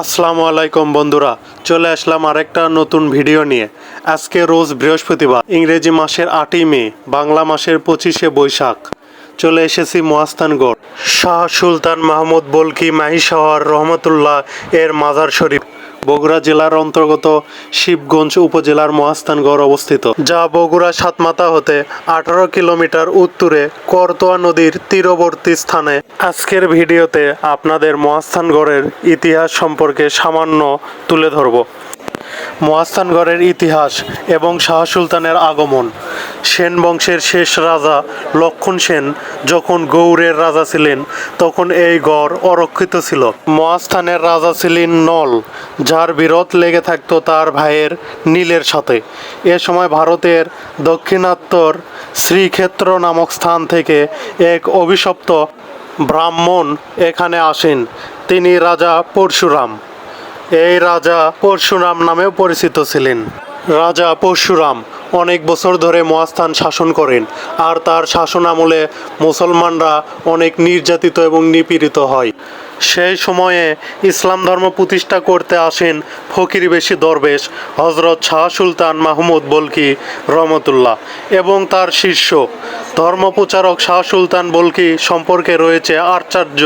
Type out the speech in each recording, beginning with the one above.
আসসালামু আলাইকুম বন্ধুরা, চলে আসলাম আরেকটা নতুন ভিডিও নিয়ে। আজকে রোজ বৃহস্পতিবার, ইংরেজি মাসের আটই মে, বাংলা মাসের পঁচিশে বৈশাখ। চলে এসেছি মহাস্থানগড় শাহ সুলতান মাহমুদ বলকি মাহিশাহর রহমতুল্লাহ এর মাজার শরীফ। বগুড়া জেলার অন্তর্গত শিবগঞ্জ উপজেলার মহাস্থানগড় অবস্থিত, যা বগুড়া সাতমাতা হতে আঠারো কিলোমিটার উত্তরে করতোয়া নদীর তীরবর্তী স্থানে। আজকের ভিডিওতে আপনাদের মহাস্থানগড়ের ইতিহাস সম্পর্কে সামান্য তুলে ধরব। মহাস্থানগড়ের ইতিহাস এবং শাহ সুলতানের আগমন। সেন বংশের শেষ রাজা লক্ষণ সেন যখন গৌড়ের রাজা ছিলেন, তখন এই গড় অরক্ষিত ছিল। মহাস্থানের রাজা ছিলেন নল যার বিরোধ লেগে থাকতো তার ভাইয়ের নীলের সাথে। এ সময় ভারতের দক্ষিণাত্তর শ্রীক্ষেত্র নামক স্থান থেকে এক অভিশপ্ত ব্রাহ্মণ এখানে আসেন। তিনি রাজা পরশুরাম। এই রাজা পরশুরাম নামেও পরিচিত ছিলেন। রাজা পরশুরাম অনেক বছর ধরে মহাস্থান শাসন করেন, আর তার শাসন আমলে মুসলমানরা অনেক নির্যাতিত এবং নিপীড়িত হয়। সেই সময়ে ইসলাম ধর্ম প্রতিষ্ঠা করতে আসেন ফকির বেশি দরবেশ হজরত শাহ সুলতান মাহমুদ বলকি রহমতুল্লাহ এবং তার শিষ্য। ধর্মপ্রচারক শাহ সুলতান বলকি সম্পর্কে রয়েছে আচার্য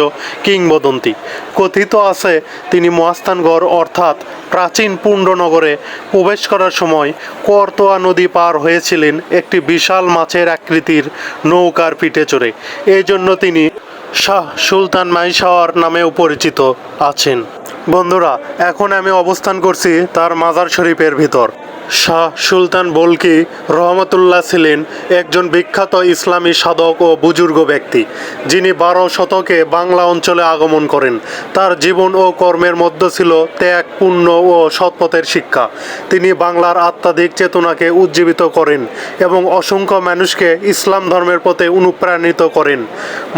কিংবদন্তি। কথিত আছে, তিনি মহাস্থানগড় অর্থাৎ প্রাচীন পুণ্ডনগরে প্রবেশ করার সময় করতোয়া নদী পার হয়েছিলেন একটি বিশাল মাছের আকৃতির নৌকার পিঠে চড়ে। এই জন্য তিনি শাহ সুলতান মাইশাওয়ার নামেও পরিচিত আছেন। বন্ধুরা, এখন আমি অবস্থান করছি তার মাজার শরীফের ভিতর। শাহ সুলতান বলকি রহমতুল্লাহ ছিলেন একজন বিখ্যাত ইসলামী সাধক ও বুজুর্গ ব্যক্তি। যিনি বারো শতকে বাংলা অঞ্চলে আগমন করেন। তার জীবন ও কর্মের মধ্যে ছিল ত্যাগ, পুণ্য ও সৎপথের শিক্ষা। তিনি বাংলার আত্মাধিক চেতনাকে উজ্জীবিত করেন এবং অসংখ্য মানুষকে ইসলাম ধর্মের পথে অনুপ্রাণিত করেন।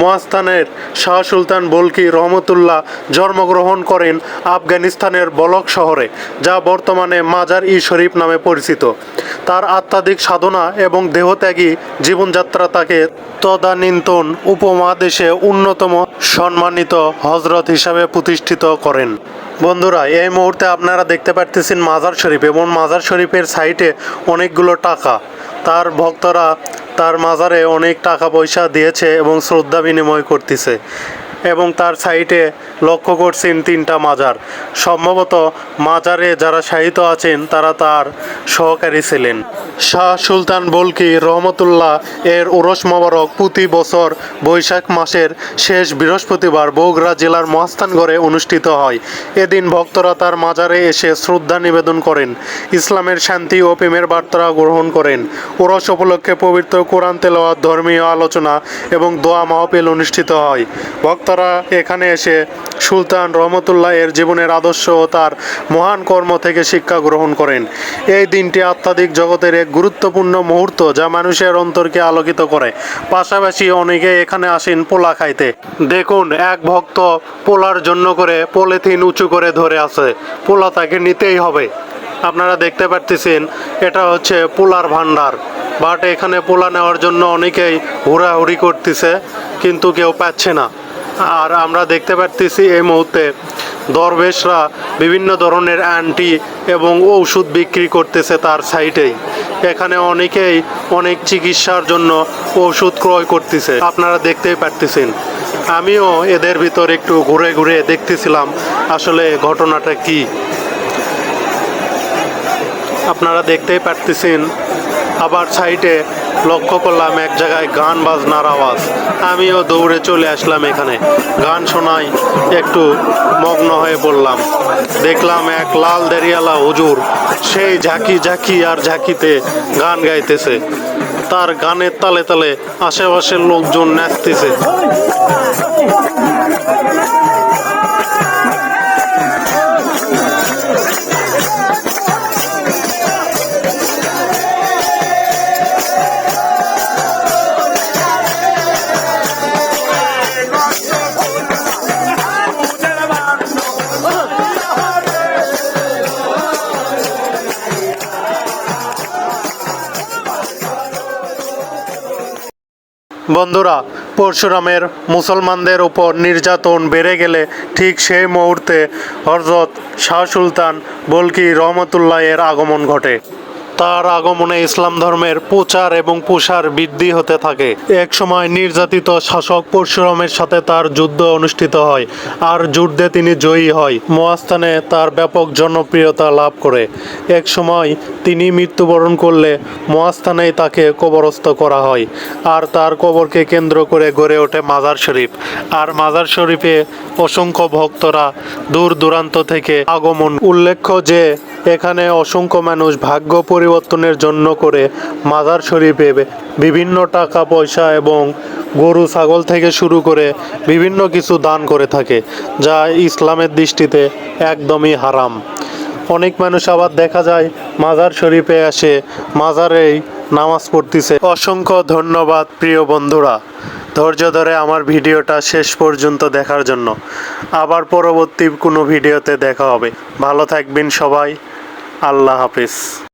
মহাস্থানের শাহ সুলতান বলকি রহমতুল্লাহ জন্মগ্রহণ করেন আফগানিস্তানের বলক শহরে, যা বর্তমানে মাজার ই শরীফ নামে পরিচিত। তার আত্মাধিক সাধনা এবং দেহত্যাগী জীবনযাত্রা তাকে তদানীন্তন উপমহাদেশে অন্যতম সম্মানিত হজরত হিসাবে প্রতিষ্ঠিত করেন। বন্ধুরা, এই মুহূর্তে আপনারা দেখতে পারতেছেন মাজার শরীফ এবং মাজার শরীফের সাইটে অনেকগুলো টাকা। তার ভক্তরা তার মাজারে অনেক টাকা পয়সা দিয়েছে এবং শ্রদ্ধা বিনিময় করতেছে। এবং তার সাইটে লক্ষ্য করছেন তিনটা মাজার। সম্ভবত মাজারে যারা শায়িত আছেন, তারা তার সহকারী ছিলেন। শাহ সুলতান বলকি রহমতুল্লাহ এর ওরস মোবারক প্রতি বছর বৈশাখ মাসের শেষ বৃহস্পতিবার বগুড়া জেলার মহাস্থানগড়ে অনুষ্ঠিত হয়। এদিন ভক্তরা তার মাজারে এসে শ্রদ্ধা নিবেদন করেন, ইসলামের শান্তি ও প্রেমের বার্তা গ্রহণ করেন। ওরস উপলক্ষে পবিত্র কোরআন তেলাওয়াত ধর্মীয় আলোচনা এবং দোয়া মাহফিল অনুষ্ঠিত হয়। ভক্তরা এখানে এসে সুলতান রহমতুল্লাহ এর জীবনের আদর্শ ও তার মহান কর্ম থেকে শিক্ষা গ্রহণ করেন। এই দিনটি আত্মাধিক জগতের এক গুরুত্বপূর্ণ মুহূর্ত যা মানুষের অন্তরকে আলোকিত করে। পাশাপাশি অনেকে এখানে আসেন পোলা খাইতে। দেখুন, এক ভক্ত পোলার জন্য করে পলিথিন উঁচু করে ধরে আছে। পোলা তাকে নিতেই হবে। আপনারা দেখতে পারতেছেন, এটা হচ্ছে পোলার ভান্ডার বাট এখানে পোলা নেওয়ার জন্য অনেকেই হুড়াহুড়ি করতেছে, কিন্তু কেউ পাচ্ছে না। আর আমরা দেখতে পারতেছি এই মুহূর্তে দরবেশরা বিভিন্ন ধরনের অ্যান্টি এবং ঔষধ বিক্রি করতেছে তার সাইটেই। এখানে অনেকেই অনেক চিকিৎসার জন্য ওষুধ ক্রয় করতেছে। আপনারা দেখতেই পারতেছেন। আমিও এদের ভিতর একটু ঘুরে ঘুরে দেখতেছিলাম আসলে ঘটনাটা কি। আপনারা দেখতেই পারতেছেন, আবার সাইডে লক্ষ্য করলাম এক জায়গায় গান, বাজনার আওয়াজ। আমিও দৌড়ে চলে আসলাম এখানে। গান শোনাই একটু মগ্ন হয়ে পড়লাম। দেখলাম এক লাল দেরিয়ালা হুজুর, সেই ঝাঁকি ঝাঁকি আর ঝাঁকিতে গান গাইতেছে। তার গানের তালে তালে আশেপাশের লোকজন নাচতেছে। বন্ধুরা, পরশুরামের মুসলমানদের উপর নির্যাতন বেড়ে গেলে ঠিক সেই মুহূর্তে হজরত শাহ সুলতান বলকি রহমতুল্লাহ এর আগমন ঘটে। তার আগমনে ইসলাম ধর্মের প্রচার এবং প্রসার বৃদ্ধি হতে থাকে। এক সময় নির্যাতিত শাসক পরশুরামের সাথে তার যুদ্ধ অনুষ্ঠিত হয়, আর যুদ্ধে তিনি জয়ী হয়। মহাস্থানে তার ব্যাপক জনপ্রিয়তা লাভ করে। এক সময় তিনি মৃত্যুবরণ করলে মহাস্থানেই তাকে কবরস্থ করা হয়, আর তার কবরকে কেন্দ্র করে গড়ে ওঠে মাজার শরীফ। আর মাজার শরীফে অসংখ্য ভক্তরা দূর দূরান্ত থেকে আগমন। উল্লেখ্য যে, এখানে অসংখ্য মানুষ ভাগ্য পরিবর্তনের জন্য করে মাজার শরীফে বিভিন্ন টাকা, পয়সা এবং গরু, ছাগল থেকে শুরু করে বিভিন্ন কিছু দান করে থাকে, যা ইসলামের দৃষ্টিতে একদমই হারাম। অনেক মানুষ আবার দেখা যায় মাজার শরীফে আসে মাজারেই নামাজ পড়তেছে। অসংখ্য ধন্যবাদ প্রিয় বন্ধুরা, ধৈর্য ধরে আমার ভিডিওটা শেষ পর্যন্ত দেখার জন্য। আবার পরবর্তী কোনো ভিডিওতে দেখা হবে। ভালো থাকবেন সবাই, আল্লাহ হাফিজ।